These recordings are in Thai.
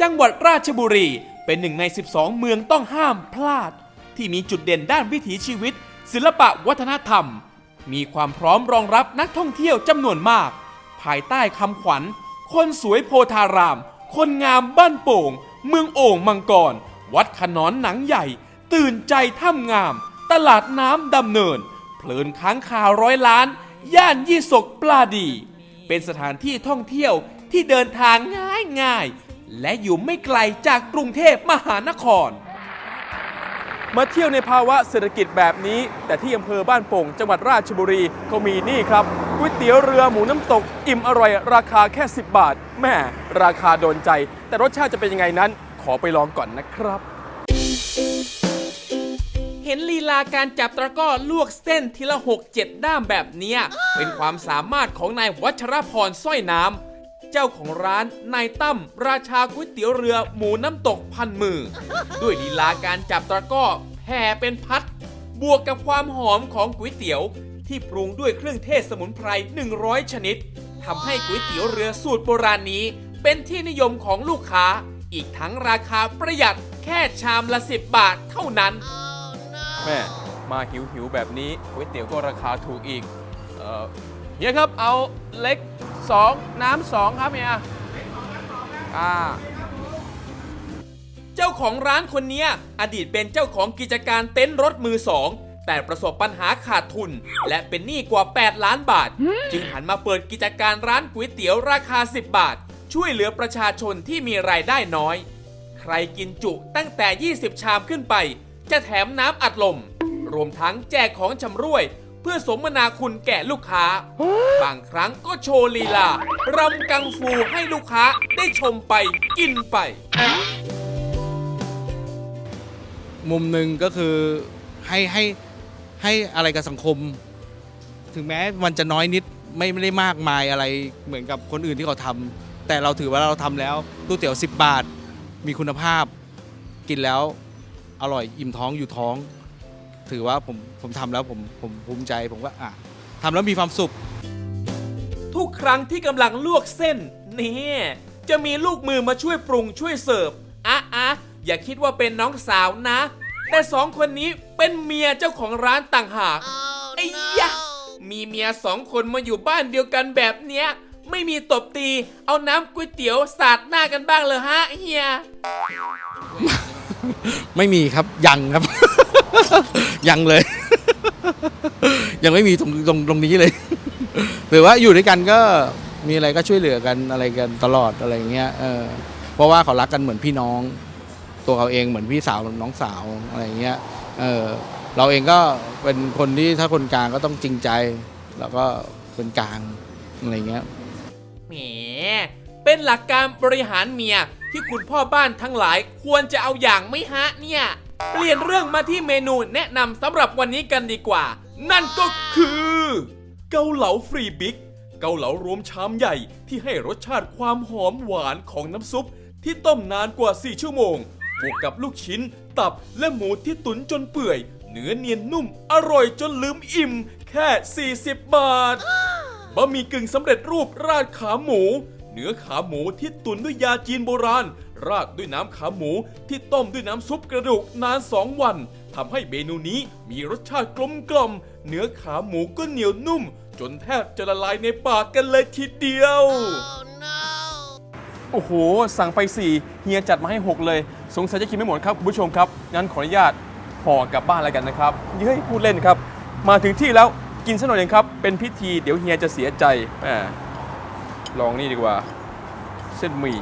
จังหวัดราชบุรีเป็นหนึ่งใน 12 เมืองต้องห้ามพลาด ที่มีจุดเด่นด้านวิถีชีวิต ศิลปะวัฒนธรรม มีความพร้อมรองรับนักท่องเที่ยวจำนวนมาก ภายใต้คำขวัญ คนสวยโพธาราม คนงามบ้านโป่ง เมืองโอ่งมังกร วัดขนอนหนังใหญ่ ตื่นใจถ้ำงาม ตลาดน้ำดำเนิน เพลินค้างคาวร้อยล้าน ย่านยี่สกปลาดี เป็นสถานที่ท่องเที่ยวที่เดินทางง่ายง่ายๆ และอยู่ไม่ไกลจากกรุงเทพมหานคร มาเที่ยวในภาวะเศรษฐกิจแบบนี้ แต่ที่อำเภอบ้านโป่งจังหวัดราชบุรีเขามีนี่ครับก๋วยเตี๋ยวเรือหมูน้ำตก อิ่มอร่อย ราคาแค่ 10 บาทแม่ราคาโดนใจ แต่รสชาติจะเป็นยังไงนั้น ขอไปลองก่อนนะครับ เห็นลีลาการจับตะกร้อลวกเส้นทีละ 6 7 ด้ามแบบเนี้ยเป็นความสามารถของนายวัชรพรสร้อยน้ำ จ้าของร้านนายตั้มราชาก๋วยเตี๋ยวเรือหมูน้ำตกพันมือ ด้วยลีลาการจับตะก้อแผ่เป็นพัด บวกกับความหอมของก๋วยเตี๋ยว ที่ปรุงด้วยเครื่องเทศสมุนไพร 100 ชนิดทำให้ก๋วยเตี๋ยวเรือสูตรโบราณนี้ เป็นที่นิยมของลูกค้า อีกทั้งราคาประหยัดแค่ชามละ 10 บาทเท่านั้นแม่มาหิวหิวแบบนี้ก๋วยเตี๋ยวก็ราคาถูกอีกเออเฮียครับเอาเล็ก 2น้ำสองครับเฮียอ่าเจ้าของร้านคนเนี้ยอดีตเป็นเจ้าของกิจการเต็นท์รถมือสองแต่ประสบปัญหาขาดทุน และเป็นหนี้กว่า 8 ล้านบาท จึงหันมาเปิดกิจการร้านก๋วยเตี๋ยวราคา 10 บาท ช่วยเหลือประชาชนที่มีรายได้น้อย ใครกินจุตั้งแต่ 20 ชามขึ้นไป จะแถมน้ำอัดลม รวมทั้งแจกของชำร่วยเพื่อสมนาคุณแก่ลูกค้า บางครั้งก็โชว์ลีลารำกังฟูให้ลูกค้าได้ชมไปกินไป มุมหนึ่งก็คือให้ให้ให้อะไรกับสังคม ถึงแม้มันจะน้อยนิดไม่ไม่ได้มากมายอะไรเหมือนกับคนอื่นที่เขาทำแต่เราถือว่าเราทำแล้วก๋วยเตี๋ยว 10 บาท มีคุณภาพ กินแล้วอร่อยอิ่มท้องอยู่ท้อง ถือว่าผมผมทำแล้วผมผมภูมิใจผมก็อะทำแล้วมีความสุข ทุกครั้งที่กำลังลวกเส้นเนี่ยจะมีลูกมือมาช่วยปรุงช่วยเสิร์ฟอะอะอย่าคิดว่าเป็นน้องสาวนะ แต่สองคนนี้เป็นเมียเจ้าของร้านต่างหากไอ้ยะมีเมียสองคนมาอยู่บ้านเดียวกันแบบเนี้ย ไม่มีตบตี เอาน้ำก๋วยเตี๋ยวสาดหน้ากันบ้างเลยฮะเฮีย ไม่มีครับยังครับ ยังเลย ยังไม่มีตรงตรงตรงนี้เลย หรือว่าอยู่ด้วยกันก็มีอะไรก็ช่วยเหลือกันอะไรกันตลอดอะไรอย่างเงี้ยเออเพราะว่าเขารักกันเหมือนพี่น้อง ตัวเขาเองเหมือนพี่สาวน้องสาวอะไรอย่างเงี้ยเออเราเองก็เป็นคนที่ถ้าคนกลางก็ต้องจริงใจ แล้วก็เป็นกลางอะไรเงี้ยแหมเป็นหลักการบริหารเมียที่คุณพ่อบ้านทั้งหลายควรจะเอาอย่างไหม่ฮะเนี่ย เปลี่ยนเรื่องมาที่เมนูแนะนำสำหรับวันนี้กันดีกว่า นั่นก็คือ เกาเหลาฟรีบิ๊กเกาเหลารวมชามใหญ่ที่ให้รสชาติความหอมหวานของน้ำซุป ที่ต้มนานกว่า 4 ชั่วโมง บวกกับลูกชิ้น ตับและหมูที่ตุ๋นจนเปื่อย เนื้อเนียนนุ่ม อร่อยจนลืมอิ่ม แค่ 40 บาทบะหมี่กึ่งสำเร็จรูปราดขาหมู เนื้อขาหมูที่ตุ๋นด้วยยาจีนโบราณ ราดด้วยน้ำขาหมูที่ต้มด้วยน้ำซุปกระดูกนาน 2 วันทำให้เมนูนี้มีรสชาติกลมกล่อม เนื้อขาหมูก็เหนียวนุ่ม จนแทบจะละลายในปากกันเลยทีเดียว โอ้โห สั่งไป 4 เฮียจัดมาให้ 6 เลย สงสัยจะกินไม่หมดครับคุณผู้ชมครับงั้นขออนุญาตห่อกลับบ้านแล้วกันนะครับเฮ้ยพูดเล่นครับ มาถึงที่แล้วกินซะหน่อยเองครับ เป็นพิธีเดี๋ยวเฮียจะเสียใจแหมลองนี่ดีกว่า เส้นหมี่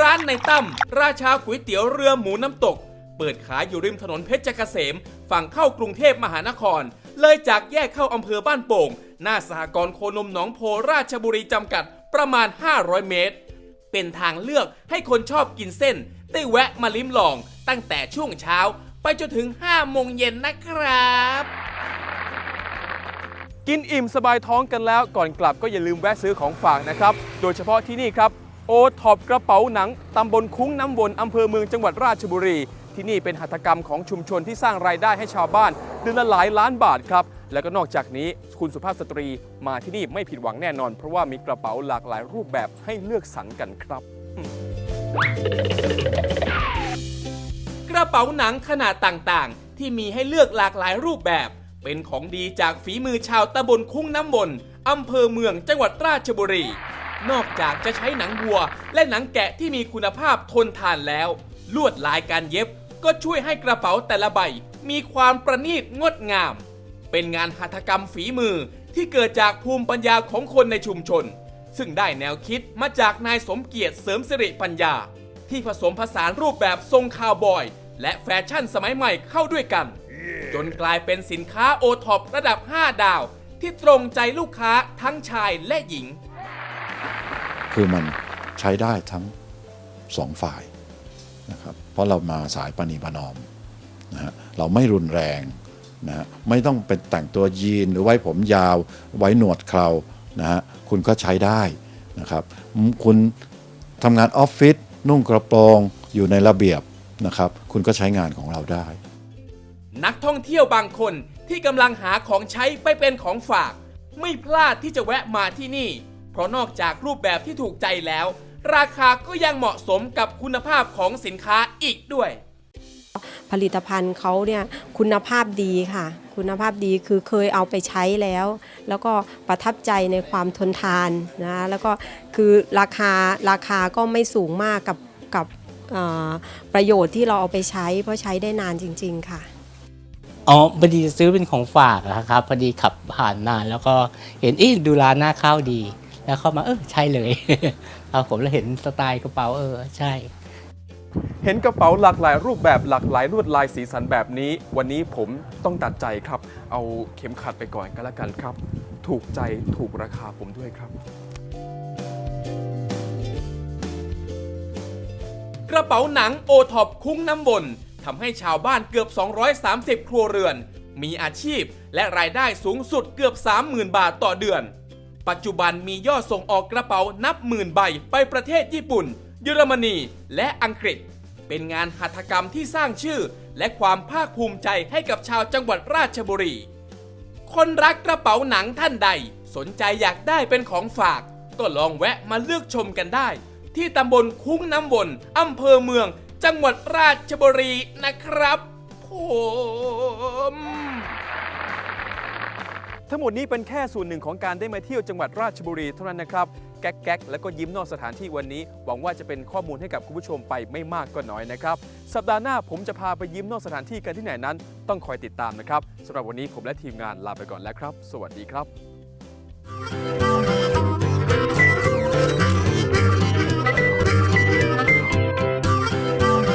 ร้านในตั้มราชาก๋วยเตี๋ยวเรือหมูน้ำตก เปิดขายอยู่ริมถนนเพชรเกษม ฝั่งเข้ากรุงเทพมหานคร เลยจากแยกเข้าอำเภอบ้านโป่ง หน้าสหกรณ์โคนมหนองโพราชบุรีจำกัดประมาณ 500 เมตร เป็นทางเลือกให้คนชอบกินเส้น ได้แวะมาลิ้มลอง ตั้งแต่ช่วงเช้า ไปจนถึง5โมงเย็นนะครับ กินอิ่มสบายท้องกันแล้วก่อนกลับก็อย่าลืมแวะซื้อของฝากนะครับ โดยเฉพาะที่นี่ครับ โอท็อปกระเป๋าหนังตำบลคุ้งน้ำวนอำเภอเมืองจังหวัดราชบุรี ที่นี่เป็นหัตถกรรมของชุมชนที่สร้างรายได้ให้ชาวบ้านเดือนละหลายล้านบาทครับ แล้วก็นอกจากนี้คุณสุภาพสตรีมาที่นี่ไม่ผิดหวังแน่นอน เพราะว่ามีกระเป๋าหลากหลายรูปแบบให้เลือกสรรกันครับ กระเป๋าหนังขนาดต่างๆ ที่มีให้เลือกหลากหลายรูปแบบ เป็นของดีจากฝีมือชาวตำบลคุ้งน้ำมนอำเภอเมืองจังหวัดราชบุรี นอกจากจะใช้หนังวัว และหนังแกะที่มีคุณภาพทนทานแล้ว ลวดลายการเย็บก็ช่วยให้กระเป๋าแต่ละใบ มีความประณีตงดงาม เป็นงานหัตถกรรมฝีมือที่เกิดจากภูมิปัญญาของคนในชุมชน ซึ่งได้แนวคิดมาจากนายสมเกียรติเสริมสิริปัญญา ที่ผสมผสานรูปแบบทรงคาวบอย และแฟชั่นสมัยใหม่เข้าด้วยกัน จนกลายเป็นสินค้าโอท็อประดับ 5 ดาว ที่ตรงใจลูกค้าทั้งชายและหญิง คือมันใช้ได้ทั้งสองฝ่ายนะครับเพราะเรามาสายปณีประนอมนะฮะเราไม่รุนแรงนะฮะไม่ต้องเป็นแต่งตัวยีนหรือไว้ผมยาวไว้หนวดเครานะฮะคุณก็ใช้ได้นะครับคุณทำงานออฟฟิศนุ่งกระโปรงอยู่ในระเบียบนะครับคุณก็ใช้งานของเราได้ นักท่องเที่ยวบางคนที่กำลังหาของใช้ไปเป็นของฝาก ไม่พลาดที่จะแวะมาที่นี่ ราะนอกจากรูปแบบที่ถูกใจแล้ว ราคาก็ยังเหมาะสมกับคุณภาพของสินค้าอีกด้วย ผลิตภัณฑ์เขาเนี่ยคุณภาพดีค่ะ คุณภาพดีคือเคยเอาไปใช้แล้ว แล้วก็ประทับใจในความทนทานนะแล้วก็คือราคาราคาก็ไม่สูงมากกับกับเอ่อประโยชน์ที่เราเอาไปใช้ เพราะใช้ได้นานจริง ๆ ค่ะอ๋อพอดีซื้อเป็นของฝากอะครับพอดีขับผ่านนานแล้วก็เห็นอีดูร้านหน้าข้าวดี แล้วเข้ามาเออใช่เลย เอาผมแล้วเห็นสไตล์กระเป๋าเออใช่ เห็นกระเป๋าหลากหลายรูปแบบหลากหลายลวดลายสีสันแบบนี้ วันนี้ผมต้องตัดใจครับ เอาเข็มขัดไปก่อนก็แล้วกันครับ ถูกใจถูกราคาผมด้วยครับ กระเป๋าหนังโอท็อปคุ้งน้ำบนทำให้ชาวบ้านเกือบ 230 ครัวเรือน มีอาชีพและรายได้สูงสุดเกือบ 30,000 บาทต่อเดือน ปัจจุบันมียอดส่งออกกระเป๋านับหมื่นใบไปประเทศญี่ปุ่น เยอรมนีและอังกฤษ เป็นงานหัตถกรรมที่สร้างชื่อ และความภาคภูมิใจให้กับชาวจังหวัดราชบุรี คนรักกระเป๋าหนังท่านใด สนใจอยากได้เป็นของฝาก ก็ลองแวะมาเลือกชมกันได้ ที่ตำบลคุ้งน้ำบนอำเภอเมือง จังหวัดราชบุรีนะครับผม ทั้งหมดนี้เป็นแค่ส่วนหนึ่งของการได้มาเที่ยวจังหวัดราชบุรีเท่านั้นนะครับ แก๊กแก๊กแล้วก็ยิ้มนอกสถานที่วันนี้ หวังว่าจะเป็นข้อมูลให้กับคุณผู้ชมไปไม่มากก็น้อยนะครับ สัปดาห์หน้าผมจะพาไปยิ้มนอกสถานที่กันที่ไหนนั้น ต้องคอยติดตามนะครับสำหรับวันนี้ผมและทีมงานลาไปก่อนแล้วครับ สวัสดีครับ